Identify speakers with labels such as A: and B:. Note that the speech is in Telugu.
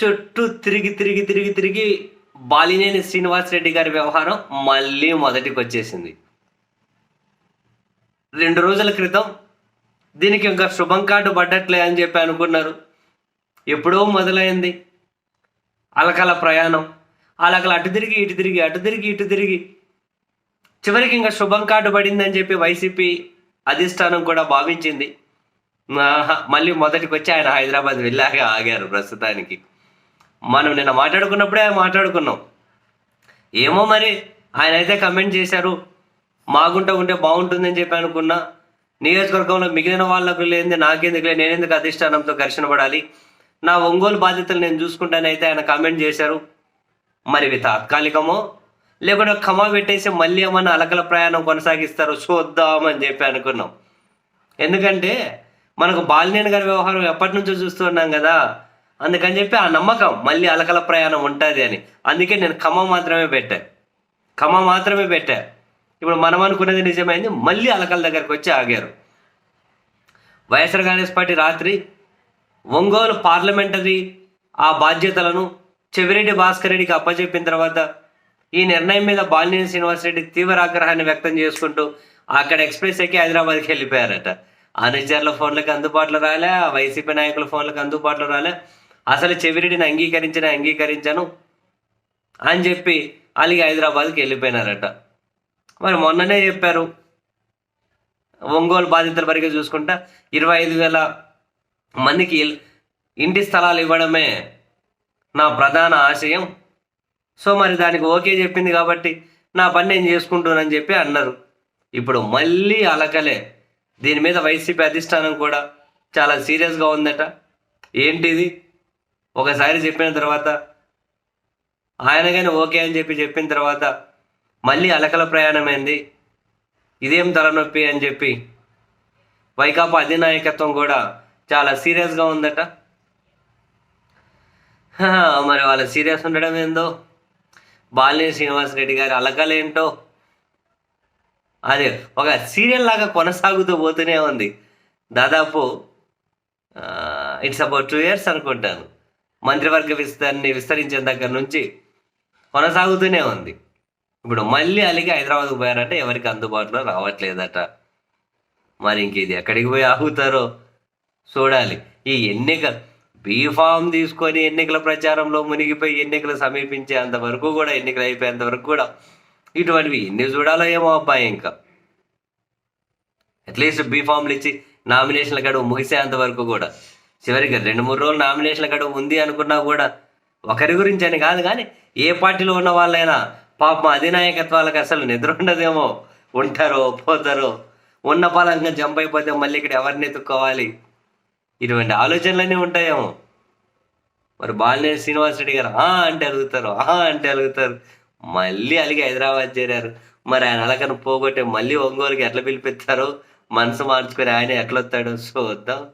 A: చుట్టూ తిరిగి తిరిగి తిరిగి తిరిగి బాలినేని శ్రీనివాస్ రెడ్డి గారి వ్యవహారం మళ్ళీ మొదటికి వచ్చేసింది రెండు రోజుల క్రితం దీనికి ఇంకా శుభం కార్డు పడ్డట్లే అని చెప్పి అనుకున్నారు. ఎప్పుడో మొదలైంది. అలకల ప్రయాణం. అలకల అటు తిరిగి ఇటు తిరిగి అటు తిరిగి ఇటు తిరిగి. చివరికి ఇంకా శుభం కార్డు పడిందని చెప్పి వైసీపీ అధిష్టానం కూడా భావించింది. ఆహా, మళ్ళీ మొదటికి వచ్చి ఆయన హైదరాబాద్ వెళ్ళాక ఆగారు ప్రస్తుతానికి. మనం నిన్న మాట్లాడుకున్నప్పుడే మాట్లాడుకున్నాం. ఏమో మరి ఆయన అయితే కమెంట్ చేశారు మాగుంట ఉంటే బాగుంటుందని చెప్పి అనుకున్నా. నియోజకవర్గంలో మిగిలిన వాళ్ళకు లేనిది నాకెందుకులే నేనెందుకు అధిష్టానంతో ఘర్షణ పడాలి? నా ఒంగోలు బాధ్యతలు నేను చూసుకుంటానైతే ఆయన కామెంట్ చేశారు. మరి ఇవి తాత్కాలికమో? లేకుంటే ఖమా పెట్టేసి మళ్ళీ ఏమన్నా అలకల ప్రయాణం కొనసాగిస్తారో చూద్దామని చెప్పి అనుకున్నాం. ఎందుకంటే మనకు బాలినేని గారి వ్యవహారం ఎప్పటి నుంచో చూస్తున్నాం కదా. అందుకని చెప్పి ఆ నమ్మకం మళ్ళీ అలకల ప్రయాణం ఉంటుంది అని. అందుకే నేను ఖమ్మం మాత్రమే పెట్టా. ఖమ్మం మాత్రమే పెట్టా. ఇప్పుడు మనం అనుకున్నది నిజమైంది మళ్ళీ అలకల దగ్గరకు వచ్చి ఆగారు. వైఎస్ఆర్ కాంగ్రెస్ పార్టీ రాత్రి ఒంగోలు పార్లమెంటరీ ఆ బాధ్యతలను చెవిరెడ్డి భాస్కర్ రెడ్డికి అప్పచెప్పిన తర్వాత ఈ నిర్ణయం మీద బాలినేని శ్రీనివాసరెడ్డి తీవ్ర ఆగ్రహాన్ని వ్యక్తం చేసుకుంటూ అక్కడ ఎక్స్ప్రెస్ ఎక్కి హైదరాబాద్కి వెళ్ళిపోయారట. అనుచరుల ఫోన్లకు అందుబాటులో రాలే ఆ వైసీపీ నాయకుల ఫోన్లకు అందుబాటులో రాలే. అసలు చెవిరెడ్డిని అంగీకరించిన అంగీకరించను అని చెప్పి అలిగి హైదరాబాద్కి వెళ్ళిపోయినారట. మరి మొన్ననే చెప్పారు. ఒంగోలు బాధితుల వరకు చూసుకుంటా ఇరవై ఐదు వేల మందికి ఇంటి స్థలాలు ఇవ్వడమే నా ప్రధాన ఆశయం. సో మరి దానికి ఓకే చెప్పింది కాబట్టి నా పని నేను చేసుకుంటానని చెప్పి అన్నారు. ఇప్పుడు మళ్ళీ అలకలే. దీని మీద వైసీపీ అధిష్టానం కూడా చాలా సీరియస్గా ఉందట. ఏంటిది? ఒకసారి చెప్పిన తర్వాత ఆయన కానీ ఓకే అని చెప్పి చెప్పిన తర్వాత మళ్ళీ అలకల ప్రయాణమైంది ఇదేం తలనొప్పి అని చెప్పి వైకాపా అధినాయకత్వం కూడా చాలా సీరియస్గా ఉందట. మరి వాళ్ళ సీరియస్ ఉండడం ఏందో? బాలినేని శ్రీనివాస్ రెడ్డి గారి అలకలేంటో? అదే ఒక సీరియల్ లాగా కొనసాగుతూ పోతూనే ఉంది. దాదాపు ఇట్స్ అబౌట్ టూ ఇయర్స్ అనుకుంటాను. మంత్రివర్గ విస్తరణని విస్తరించిన దగ్గర నుంచి కొనసాగుతూనే ఉంది. ఇప్పుడు మళ్ళీ అలిగి హైదరాబాద్కు పోయారంటే ఎవరికి అందుబాటులో రావట్లేదట. మరి ఇంక ఇది ఎక్కడికి పోయి ఆగుతారో చూడాలి. ఈ ఎన్నిక బీఫామ్ తీసుకొని ఎన్నికల ప్రచారంలో మునిగిపోయి ఎన్నికలు సమీపించేంత వరకు కూడా ఎన్నికలు అయిపోయేంత వరకు కూడా ఇటువంటివి ఎన్ని చూడాలో ఏమో అబ్బాయి ఇంకా. అట్లీస్ట్ బీఫామ్లు ఇచ్చి నామినేషన్ల గడువు ముగిసేంత వరకు కూడా. చివరికి రెండు మూడు రోజులు నామినేషన్ల గడువు ఉంది అనుకున్నా కూడా ఒకరి గురించి అని కాదు కానీ ఏ పార్టీలో ఉన్న వాళ్ళైనా పాపం అధినాయకత్వాలకు అసలు నిద్ర ఉండదేమో. ఉంటారో పోతారో. ఉన్న పాలంగా జంప్ అయిపోతే మళ్ళీ ఇక్కడ ఎవరిని ఎత్తుక్కోవాలి? ఇటువంటి ఆలోచనలన్నీ ఉంటాయేమో. మరి బాలినేని శ్రీనివాసరెడ్డి గారు ఆ అంటే అలుగుతారు ఆ అంటే అలుగుతారు. మళ్ళీ అలిగి హైదరాబాద్ చేరారు. మరి ఆయన అలకను పోగొట్టే మళ్ళీ ఒంగోలుకి ఎట్లా పిలిపిస్తారో? మనసు మార్చుకొని ఆయన ఎట్లొస్తాడో చూద్దాం.